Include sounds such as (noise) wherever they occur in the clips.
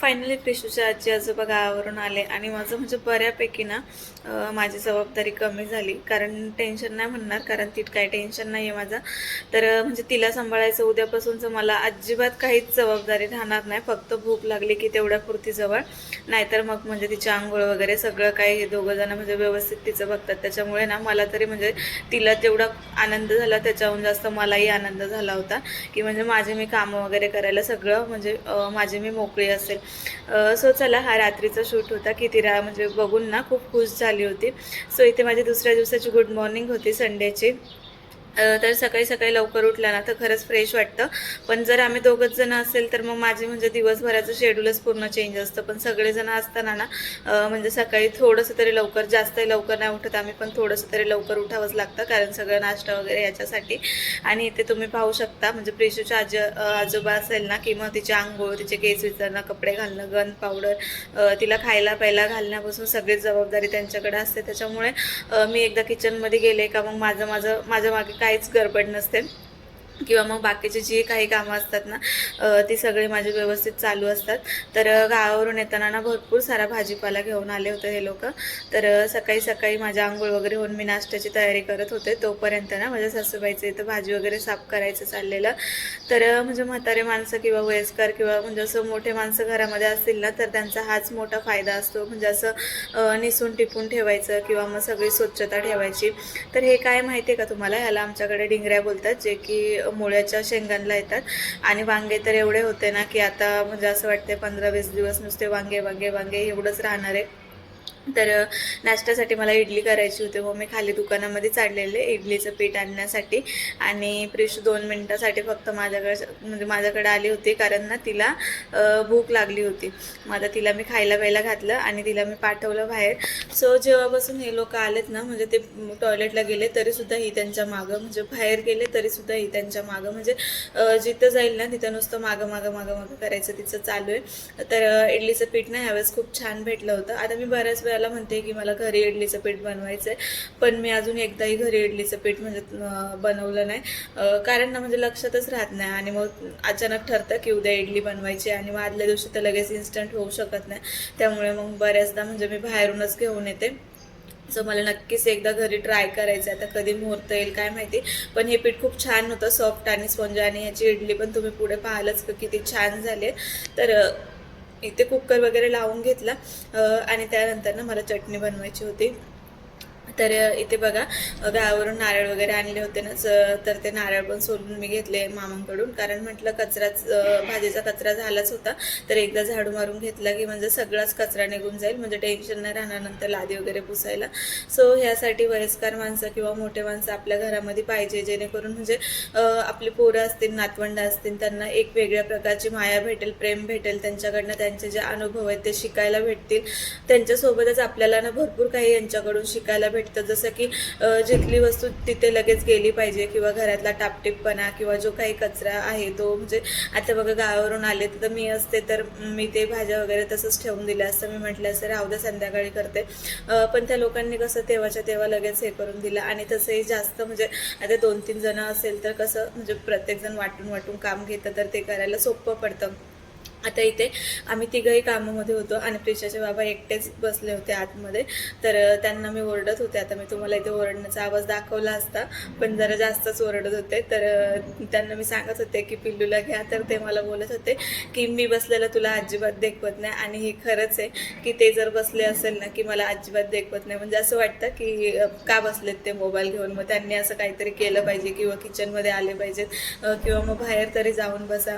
Finally प्रिशूच्या आजी आजोबा गावावरून आले आणि माझं म्हणजे बऱ्यापैकी ना माझी जबाबदारी कमी झाली. कारण टेन्शन नाही म्हणणार कारण तिथं काही टेन्शन नाही आहे माझं. तर म्हणजे तिला सांभाळायचं उद्यापासूनचं मला अजिबात काहीच जबाबदारी राहणार नाही. फक्त भूक लागली की तेवढ्या पुरती जवळ. नाहीतर मग म्हणजे तिची आंघोळ वगैरे सगळं काही हे दोघं जण म्हणजे व्यवस्थित तिचं बघतात. त्याच्यामुळे ना मला तरी म्हणजे तिला जेवढा आनंद झाला त्याच्याहून जास्त मलाही आनंद झाला होता. की म्हणजे माझे मी कामं वगैरे करायला सगळं म्हणजे माझे माझी मी मोकळी असेल. सो चला हा रात्रीचा शूट होता. की तिला म्हणजे बघून ना खूप खुश झाली होती. सो इथे माझी दुसऱ्या दिवसाची गुड मॉर्निंग होती संडेची तर सकाळी सकाळी लवकर उठलं ना तर खरंच फ्रेश वाटतं. पण जर आम्ही दोघंच जण असेल तर मग माझे म्हणजे दिवसभराचं शेड्यूलच पूर्ण चेंज असतं. पण सगळेजण असताना ना म्हणजे सकाळी थोडंसं तरी लवकर जास्तही लवकर नाही उठत आम्ही पण थोडंसं तरी लवकर उठावंच लागतं कारण सगळं नाश्ता वगैरे याच्यासाठी. आणि इथे तुम्ही पाहू शकता म्हणजे प्रिशूच्या आजी आजोबा असेल ना की मग तिचे आंघोळ तिचे केस विचारणं कपडे घालणं गन पावडर तिला खायला प्यायला घालण्यापासून सगळीच जबाबदारी त्यांच्याकडे असते. त्याच्यामुळे मी एकदा किचनमध्ये गेले का मग माझं माझं माझ्या मागे काहीच गडबड नसते किंवा मग बाकीचे जी काही कामं असतात ना ती सगळी माझी व्यवस्थित चालू असतात. तर गावावरून येताना ना भरपूर सारा भाजीपाला घेऊन आले होते हे लोक. तर सकाळी सकाळी माझ्या आंघोळ वगैरे होऊन मी नाश्त्याची तयारी करत होते. तोपर्यंत ना माझ्या सासूबाईचं इथं भाजी वगैरे साफ करायचं चाललेलं. तर म्हणजे म्हातारे माणसं किंवा वयस्कर किंवा म्हणजे असं मोठे माणसं घरामध्ये असतील ना तर त्यांचा हाच मोठा फायदा असतो. म्हणजे असं निसून टिपून ठेवायचं किंवा मग सगळी स्वच्छता ठेवायची. तर हे काय माहिती आहे का तुम्हाला? ह्याला आमच्याकडे डिंगऱ्या बोलतात जे की मुळ्याच्या शेंगांना येतात. आणि वांगे तर एवढे होते ना की आता म्हणजे असं वाटते पंधरा वीस दिवस नुसते वांगे वांगे वांगे एवढंच राहणार आहे. तर नाश्त्यासाठी मला इडली करायची होती. मग मी खाली दुकानामध्ये चाललेले इडलीचं पीठ आणण्यासाठी. आणि प्रिश दोन मिनटासाठी फक्त माझ्याकडे म्हणजे माझ्याकडे आली होती. कारण ना तिला भूक लागली होती. मग आता तिला मी खायला प्यायला घातलं आणि तिला मी पाठवलं बाहेर. सो जेव्हापासून हे लोक आलेत ना म्हणजे ते टॉयलेटला गेले तरीसुद्धा ही त्यांच्या मागं म्हणजे बाहेर गेले तरीसुद्धा ही त्यांच्या मागं म्हणजे जिथं जाईल ना तिथं नुसतं मागं मागं मागं मागं करायचं तिचं चालू आहे. तर इडलीचं पीठ ना ह्यावेळेस खूप छान भेटलं होतं. आता मी बऱ्याच वेळा वेळेला म्हणते की मला घरी इडलीचं पीठ बनवायचं आहे पण मी अजून एकदाही घरी इडलीचं पीठ म्हणजे बनवलं नाही. कारण ना म्हणजे लक्षातच राहत नाही आणि मग अचानक ठरतं की उद्या इडली बनवायची आणि मग आदल्या दिवशी तर लगेच इन्स्टंट होऊ शकत नाही. त्यामुळे मग बऱ्याचदा म्हणजे मी बाहेरूनच घेऊन येते. सो मला नक्कीच एकदा घरी ट्राय करायचं आहे आता कधी मुहूर्त येईल काय माहिती पण हे पीठ खूप छान होतं सॉफ्ट आणि स्पंज आणि ह्याची इडली पण तुम्ही पुढे पाहालच किती छान झाले तर इथे कुकर वगैरे लावून घेतला आणि त्यानंतर ना मला चटणी बनवायची होती. तर इथे बघा गावावरून नारळ वगैरे आणले होते ना तर ते नारळ पण सोलून मी घेतले मामांकडून. कारण म्हटलं कचराच भाजीचा कचरा झालाच होता. तर एकदा झाडू मारून घेतला की म्हणजे सगळाच कचरा निघून जाईल. म्हणजे टेन्शन नाही राहणार नंतर लादी वगैरे पुसायला. सो ह्यासाठी वयस्कर माणसं किंवा मोठे माणसं आपल्या घरामध्ये पाहिजे. जेणेकरून म्हणजे आपले आपली पोरं असतील नातवंड असतील त्यांना एक वेगळ्या प्रकारची माया भेटेल प्रेम भेटेल. त्यांच्याकडनं त्यांचे जे अनुभव आहेत ते शिकायला भेटतील. त्यांच्यासोबतच आपल्याला ना भरपूर काही यांच्याकडून शिकायला भेटतं जसं की जिथली वस्तू तिथे लगेच गेली पाहिजे किंवा घरातला टापटिपपणा किंवा जो काही कचरा आहे तो म्हणजे आता बघा गावावरून आले तर मी असते तर मी ते भाज्या वगैरे तसंच ठेवून दिलं असतं. मी म्हटलं असं राहू द्या संध्याकाळी करते. पण त्या लोकांनी कसं तेव्हाच्या तेव्हा लगेच हे करून दिलं आणि तसंही जास्त म्हणजे आता दोन तीन जण असेल तर कसं म्हणजे प्रत्येकजण वाटून वाटून काम घेतं तर ते करायला सोपं पडतं. आता इथे आम्ही तिघही कामामध्ये होतो आणि प्रिशाचे बाबा एकटेच बसले होते आतमध्ये. तर त्यांना मी ओरडत होते. आता मी तुम्हाला इथे ओरडण्याचा आवाज दाखवला असता पण जरा जास्तच ओरडत होते. तर त्यांना मी सांगत होते की पिल्लूला घ्या. तर ते मला बोलत होते की मी बसलेलं तुला अजिबात देखवत नाही आणि हे खरंच आहे की ते जर बसले असेल ना की मला अजिबात देखवत नाही. म्हणजे असं वाटतं की का बसलेत ते मोबाईल घेऊन? मग त्यांनी असं काहीतरी केलं पाहिजे किंवा किचनमध्ये आले पाहिजेत किंवा मग बाहेर तरी जाऊन बसा.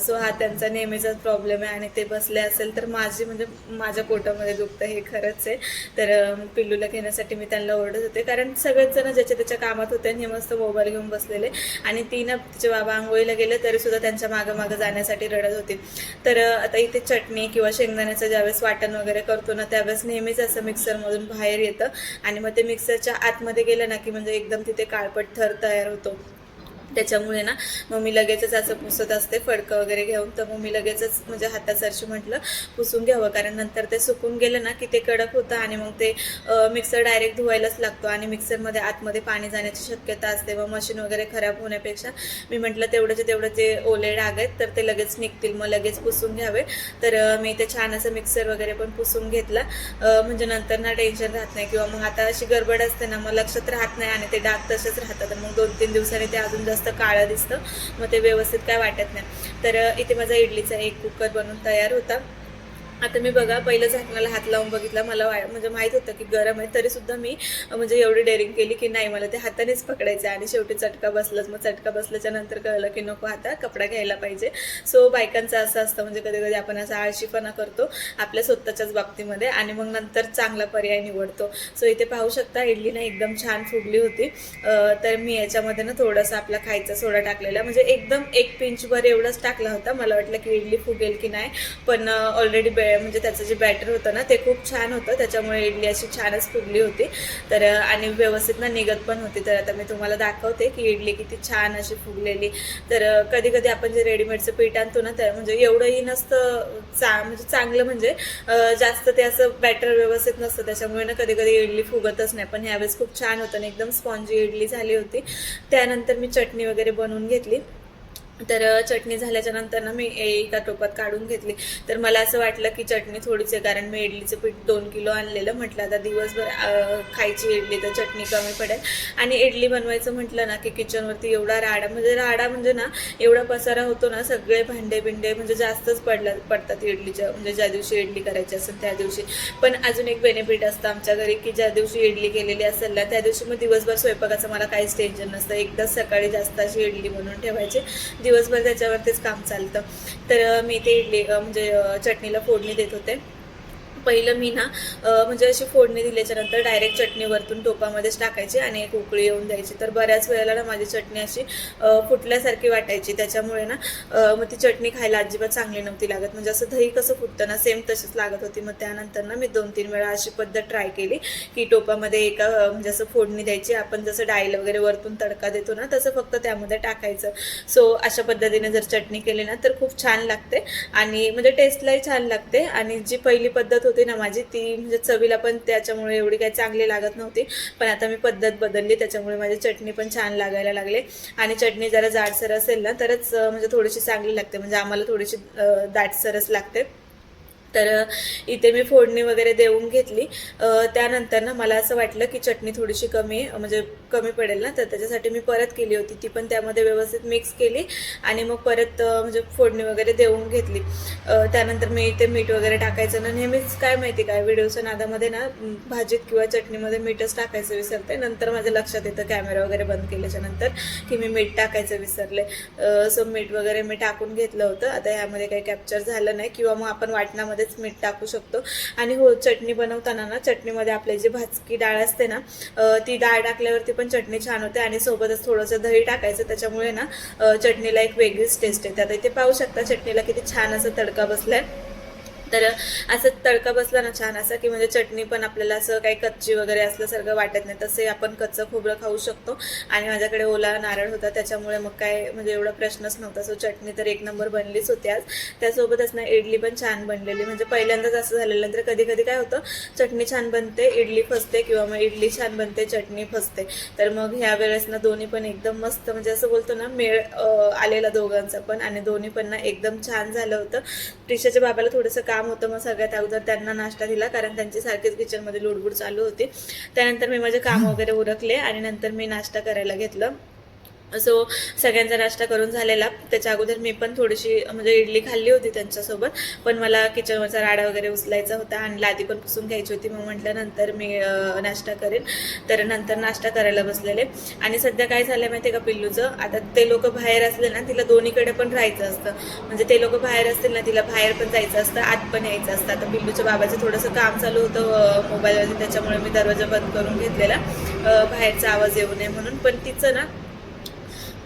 सो हा त्यांचा नेहमीचा प्रॉब्लेम आहे आणि ते बसले असेल तर माझी म्हणजे माझ्या पोटामध्ये दुखतं हे खरंच आहे. तर पिल्लूला घेण्यासाठी मी त्यांना ओरडत होते. कारण सगळेच जण ज्याच्या त्याच्या कामात होते आणि हे मस्त मोबाईल घेऊन बसलेले. आणि ती ना तिचे बाबा आंघोळीला गेले तरी सुद्धा त्यांच्या मागं मागं जाण्यासाठी रडत होती. तर आता इथे चटणी किंवा शेंगदाण्याचं ज्यावेळेस वाटण वगैरे करतो ना त्यावेळेस नेहमीच असं मिक्सरमधून बाहेर येतं. आणि मग ते मिक्सरच्या आतमध्ये गेलं ना की म्हणजे एकदम तिथे काळपट थर तयार होतो. त्याच्यामुळे ना मग मी लगेचच असं पुसत असते फडकं वगैरे घेऊन. तर मग मी लगेचच म्हणजे हातासरशी म्हटलं पुसून घ्यावं. कारण नंतर ते सुकून गेलं ना की ते कडक होतं आणि मग ते मिक्सर डायरेक्ट धुवायलाच लागतो. आणि मिक्सरमध्ये आतमध्ये पाणी जाण्याची शक्यता असते. मग मशीन वगैरे खराब होण्यापेक्षा मी म्हटलं तेवढंचे तेवढं जे ओले डाग आहेत तर ते लगेच निघतील. मग लगेच पुसून घ्यावे. तर मी ते छान असं मिक्सर वगैरे पण पुसून घेतला. म्हणजे नंतर ना टेन्शन राहत नाही. किंवा मग आता अशी गडबड असते ना मग लक्षात राहत नाही आणि ते डाग तसेच राहतात. मग दोन तीन दिवसांनी ते अजून जास्त काळं दिसतं मग ते व्यवस्थित काय वाटत नाही. तर इथे माझा इडलीचा एक कुकर बनून तयार होता. आता मी बघा पहिलं झाकणाला हात लावून बघितला. मला वा म्हणजे माहीत होतं की गरम आहे. तरी सुद्धा मी म्हणजे एवढी डेअरिंग केली की नाही. मला ते हातानेच पकडायचं आहे. आणि शेवटी चटका बसलाच. मग चटका बसल्याच्या नंतर कळलं की नको आता कपडा घ्यायला पाहिजे. सो बायकांचं असं असतं. म्हणजे कधी कधी आपण असा आळशीपणा करतो आपल्या स्वतःच्याच बाबतीमध्ये आणि मग नंतर चांगला पर्याय निवडतो. सो इथे पाहू शकता इडली ना एकदम छान फुगली होती. तर मी याच्यामध्ये ना थोडासा आपला खायचा सोडा टाकलेला. म्हणजे एकदम एक पिंचभर एवढंच टाकला होता. मला वाटलं की इडली फुगेल की नाही. पण ऑलरेडी बे म्हणजे त्याचं जे बॅटर होतं ना ते खूप छान होतं. त्याच्यामुळे इडली अशी छानच फुगली होती. तर आणि व्यवस्थित ना निघत पण होती. तर आता मी तुम्हाला दाखवते की इडली किती छान अशी फुगलेली. तर कधी कधी आपण जे रेडीमेडचं पीठ आणतो ना तर म्हणजे एवढंही नसतं चा म्हणजे चांगलं म्हणजे जास्त ते असं बॅटर व्यवस्थित नसतं. त्याच्यामुळे ना कधी कधी इडली फुगतच नाही. पण ह्यावेळेस खूप छान होतं आणि एकदम स्पॉन्जी इडली झाली होती. त्यानंतर मी चटणी वगैरे बनवून घेतली. तर चटणी झाल्याच्यानंतर ना मी एका टोपात काढून घेतली. तर मला असं वाटलं की चटणी थोडीच आहे कारण मी इडलीचं पीठ दोन किलो आणलेलं म्हटलं आता दिवसभर खायची इडली तर चटणी कमी पडेल. आणि इडली बनवायचं म्हटलं ना की किचनवरती एवढा राडा म्हणजे राडा म्हणजे ना एवढा पसारा होतो ना सगळे भांडे बिंडे म्हणजे जास्तच पडला पडतात इडलीच्या म्हणजे ज्या दिवशी इडली करायची असेल त्या दिवशी. पण अजून एक बेनिफिट असतं आमच्या घरी की ज्या दिवशी इडली केलेली असेल ना त्या दिवशी मग दिवसभर स्वयंपाकाचं मला काहीच टेन्शन नसतं. एकदाच सकाळी जास्त अशी इडली बनवून ठेवायची. दिवसभर त्याच्यावरतीच काम चालतं. तर मी ते इडली म्हणजे चटणीला फोडणी देत होते. पहिलं मी ना म्हणजे अशी फोडणी दिल्याच्यानंतर डायरेक्ट चटणी वरतून टोपामध्येच टाकायची आणि एक उकळी येऊन द्यायची. तर बऱ्याच वेळेला ना माझी चटणी अशी फुटल्यासारखी वाटायची. त्याच्यामुळे ना मग ती चटणी खायला अजिबात चांगली नव्हती लागत. म्हणजे असं दही कसं फुटतं ना सेम तशीच लागत होती. मग त्यानंतर ना मी दोन तीन वेळा अशी पद्धत ट्राय केली की टोपामध्ये एका म्हणजे असं फोडणी द्यायची. आपण जसं डाईल वगैरे वरतून तडका देतो ना तसं फक्त त्यामध्ये टाकायचं. सो अशा पद्धतीने जर चटणी केली ना तर खूप छान लागते आणि म्हणजे टेस्टलाही छान लागते आणि जी पहिली पद्धत होती ना माझी ती म्हणजे चवीला पण त्याच्यामुळे एवढी काही चांगली लागत नव्हती. पण आता मी पद्धत बदलली त्याच्यामुळे माझी चटणी पण छान लागायला लागले. आणि चटणी जरा जाडसर असेल ना तरच म्हणजे थोडीशी चांगली लागते. म्हणजे आम्हाला थोडीशी दाटसरच लागते. तर इथे मी फोडणी वगैरे देऊन घेतली. त्यानंतर ना मला असं वाटलं की चटणी थोडीशी कमी म्हणजे कमी पडेल ना तर त्याच्यासाठी मी परत केली होती. ती पण त्यामध्ये व्यवस्थित मिक्स केली आणि मग परत म्हणजे फोडणी वगैरे देऊन घेतली. त्यानंतर मी इथे मीठ वगैरे टाकायचं ना नेहमीच काय माहिती काय व्हिडिओच्या नादामध्ये ना भाजीत किंवा चटणीमध्ये मीठच टाकायचं विसरते. नंतर माझ्या लक्षात येतं कॅमेरा वगैरे बंद केल्याच्यानंतर की मी मीठ टाकायचं विसरले. सो मीठ वगैरे मी टाकून घेतलं होतं. आता ह्यामध्ये काही कॅप्चर झालं नाही किंवा मग आपण वाटणामध्येच मीठ टाकू शकतो. आणि हो चटणी बनवताना ना चटणीमध्ये आपली जी भाजकी डाळ असते ना ती डाळ टाकल्यावरती पण चटणी छान होते आणि सोबतच थोडंसं दही टाकायचं. त्याच्यामुळे ना चटणीला एक वेगळीच टेस्ट येते. आता इथे पाहू शकता चटणीला किती छान असं तडका बसलाय. तर असं तडका बसला ना छान असा की म्हणजे चटणी पण आपल्याला असं काही कच्ची वगैरे असल्यासारखं वाटत नाही तसे आपण कच्चं खोबरं खाऊ शकतो. आणि माझ्याकडे ओला नारळ होता त्याच्यामुळे मग काय म्हणजे एवढा प्रश्नच नव्हता. सो चटणी तर एक नंबर बनलीच होती आज. त्यासोबतच ना इडली पण छान बनलेली. म्हणजे पहिल्यांदाच असं झालेलं नंतर कधी कधी काय होतं चटणी छान बनते इडली फसते किंवा मग इडली छान बनते चटणी फसते. तर मग ह्या वेळेस ना दोन्ही पण एकदम मस्त म्हणजे असं बोलतो ना मेळ आलेला दोघांचा पण. आणि दोन्ही पण ना एकदम छान झालं होतं. प्रिशाच्या बाबाला थोडंसं काम होतं मग सगळ्यात अगोदर त्यांना नाश्ता दिला कारण त्यांची सारखीच किचनमध्ये लुडबुड चालू होती. त्यानंतर मी माझे काम (laughs) वगैरे उरकले आणि नंतर मी नाश्ता करायला घेतलं. सो सगळ्यांचा नाश्ता करून झालेला. त्याच्या अगोदर मी पण थोडीशी म्हणजे इडली खाल्ली होती त्यांच्यासोबत. पण मला किचनवरचा राडा वगैरे उचलायचा होता आणि लादी पण पुसून घ्यायची होती. मग म्हटलं नंतर मी नाश्ता करेन. तर नंतर नाश्ता करायला बसलेले. आणि सध्या काय झालं माहिती आहे का पिल्लूचं? आता ते लोक बाहेर असले ना तिला दोन्हीकडे पण राहायचं असतं. म्हणजे ते लोक बाहेर असतील ना तिला बाहेर पण जायचं असतं आत पण यायचं असतं. आता पिल्लूच्या बाबाचं थोडंसं काम चालू होतं मोबाईलवरती. त्याच्यामुळे मी दरवाजा बंद करून घेतलेला. बाहेरचा आवाज येऊ नये म्हणून. पण तिचं ना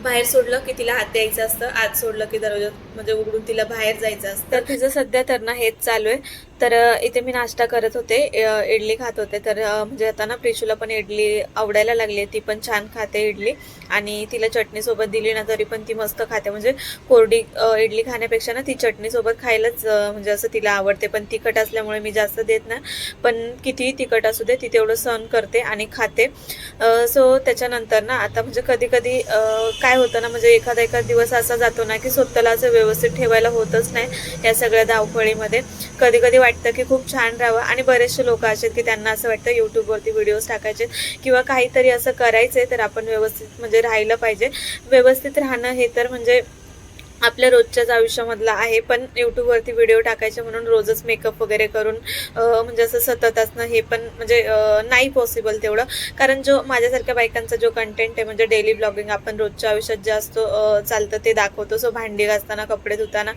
बाहेर सोडलं की तिला हात द्यायचं असतं आत सोडलं की दरवाजा म्हणजे उघडून तिला बाहेर जायचं असतं. तर तिचं सध्या तर ना हेच चालू आहे. तर इथे मी नाश्ता करत होते इडली खात होते. तर म्हणजे आता ना प्रिशूला पण इडली आवडायला लागली ती पण छान खाते इडली. आणि तिला चटणीसोबत दिली ना तरी पण ती मस्त खाते. म्हणजे कोरडी इडली खाण्यापेक्षा ना ती चटणीसोबत खायलाच म्हणजे असं तिला आवडते. पण तिखट असल्यामुळे मी जास्त देत नाही. पण कितीही तिखट असू दे ती तेवढं सहन करते आणि खाते. सो त्याच्यानंतर ना आता म्हणजे कधी कधी काय होतं ना म्हणजे एखादा एखादा दिवस असा जातो ना की स्वतःला असं व्यवस्थित ठेवायला होतच नाही या सगळ्या धावपळीमध्ये. कधी कधी वाटतं की खूप छान राहावं. आणि बरेचसे लोक असे आहेत की त्यांना असं वाटतं यूट्यूबवरती व्हिडिओज टाकायचे किंवा काहीतरी असं करायचं तर आपण व्यवस्थित म्हणजे राहिलं पाहिजे. व्यवस्थित राहणं हे तर म्हणजे आपल्या रोजच्याच आयुष्यामधला आहे पण यूट्यूबवरती व्हिडिओ टाकायचे म्हणून रोजच मेकअप वगैरे करून म्हणजे असं सतत असणं हे पण म्हणजे नाही पॉसिबल तेवढं. कारण जो माझ्यासारख्या बायकांचा जो कंटेंट आहे म्हणजे डेली ब्लॉगिंग आपण रोजच्या आयुष्यात जे असतो चालतं ते दाखवतो. सो भांडी घासताना कपडे धुताना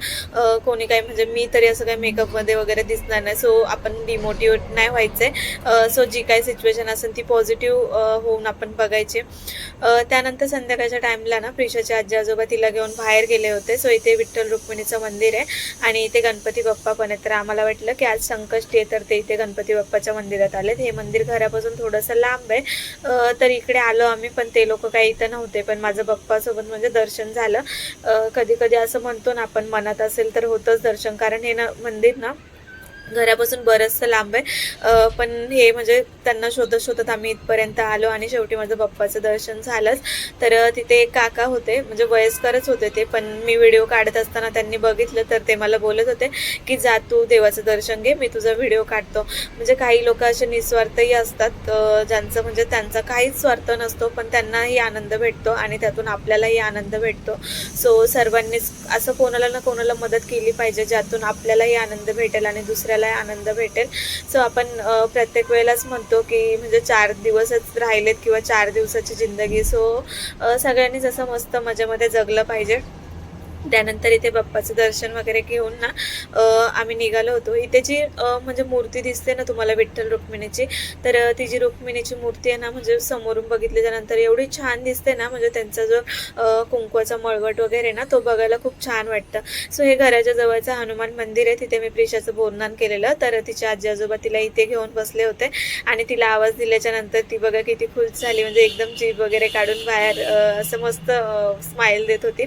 कोणी काही म्हणजे मी तरी असं काही मेकअपमध्ये वगैरे दिसणार नाही. सो आपण डिमोटिवेट नाही व्हायचं सो जी काही सिच्युएशन असेल ती पॉझिटिव्ह होऊन आपण बघायची. त्यानंतर संध्याकाळच्या टाईमला ना प्रिशाचे आजी आजोबा तिला घेऊन बाहेर गेले होते. सो इथे विठ्ठल रुक्मिणीचं मंदिर आहे. आणि इथे गणपती बाप्पा पण आहे तर आम्हाला वाटलं की आज संकष्टी आहे तर ते इथे गणपती बाप्पाच्या मंदिरात आलेत. हे मंदिर घरापासून थोडंसं लांब आहे. तर इकडे आलो आम्ही पण ते लोक काही इथं नव्हते. पण माझं बाप्पासोबत म्हणजे दर्शन झालं. कधी कधी असं म्हणतो ना आपण मनात असेल तर होतंच दर्शन. कारण हे ना मंदिर ना घरापासून बरंचसं लांब आहे. पण हे म्हणजे त्यांना शोधत शोधत आम्ही इथपर्यंत आलो आणि शेवटी माझं बाप्पाचं दर्शन झालंच. तर तिथे एक काका होते म्हणजे वयस्करच होते ते पण मी व्हिडिओ काढत असताना त्यांनी बघितलं तर ते मला बोलत होते की जा तू देवाचं दर्शन घे मी तुझा व्हिडिओ काढतो. म्हणजे काही लोक असे निस्वार्थही असतात ज्यांचं म्हणजे त्यांचा काहीच स्वार्थ नसतो पण त्यांनाही आनंद भेटतो आणि त्यातून आपल्यालाही आनंद भेटतो. सो सर्वांनीच असं कोणाला ना कोणाला मदत केली पाहिजे ज्यातून आपल्यालाही आनंद भेटेल आणि दुसऱ्या आपल्याला आनंद भेटेल. सो आपण प्रत्येक वेळेलाच म्हणतो की म्हणजे चार दिवसच राहिलेत किंवा चार दिवसाची जिंदगी. सो सगळ्यांनी असं मस्त मजेमध्ये जगलं पाहिजे. त्यानंतर इथे बाप्पाचं दर्शन वगैरे घेऊन ना आम्ही निघालो होतो. इथे जी म्हणजे मूर्ती दिसते ना तुम्हाला विठ्ठल रुक्मिणीची तर ती जी रुक्मिणीची मूर्ती आहे ना म्हणजे समोरून बघितल्याच्यानंतर एवढी छान दिसते ना म्हणजे त्यांचा जो कुंकवाचा मळवट वगैरे ना तो बघायला खूप छान वाटतं. सो हे घराच्या जवळचं हनुमान मंदिर आहे तिथे मी प्रिशाचं बोरदान केलेलं. तर तिचे आजी आजोबा तिला इथे घेऊन बसले होते आणि तिला आवाज दिल्याच्या नंतर ती बघा किती खुश झाली म्हणजे एकदम जीभ वगैरे काढून बाहेर असं मस्त स्माईल देत होती.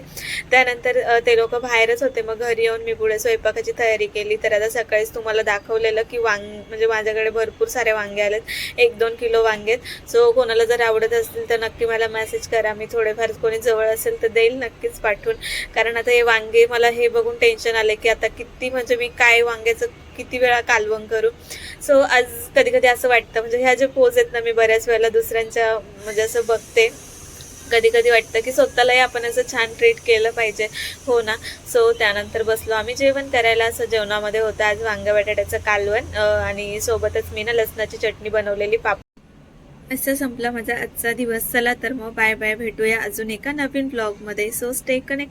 त्यानंतर ते लोक बाहेरच होते. मग घरी येऊन मी पुढे स्वयंपाकाची तयारी केली. तर आता सकाळीच तुम्हाला दाखवलेलं की वांग म्हणजे माझ्याकडे भरपूर सारे वांगे आलेत. एक दोन किलो वांगे सो कोणाला जर आवडत असतील तर नक्की मला मेसेज करा. मी थोडेफार कोणी जवळ असेल तर देईल नक्कीच पाठवून. कारण आता हे वांगे मला हे बघून टेन्शन आले की आता किती म्हणजे मी काय वांग्याचं किती वेळा कालवण करू. सो आज कधी कधी असं वाटतं. म्हणजे ह्या जे पोज आहेत ना मी बऱ्याच वेळेला दुसऱ्यांच्या म्हणजे असं बघते. कधी कधी वाटतं की स्वतःलाही आपण असं छान ट्रीट केलं पाहिजे. हो ना? सो त्यानंतर बसलो. आम्ही जेवण करायला असं जेवणामध्ये होतं. आज वांगा बटाट्याचं कालवण आणि सोबतच मी ना लसणाची चटणी बनवलेली पाप असं संपला माझा आजचा दिवस. चला तर मग बाय बाय भेटूया अजून एका नवीन ब्लॉगमध्ये सो स्टे कनेक्ट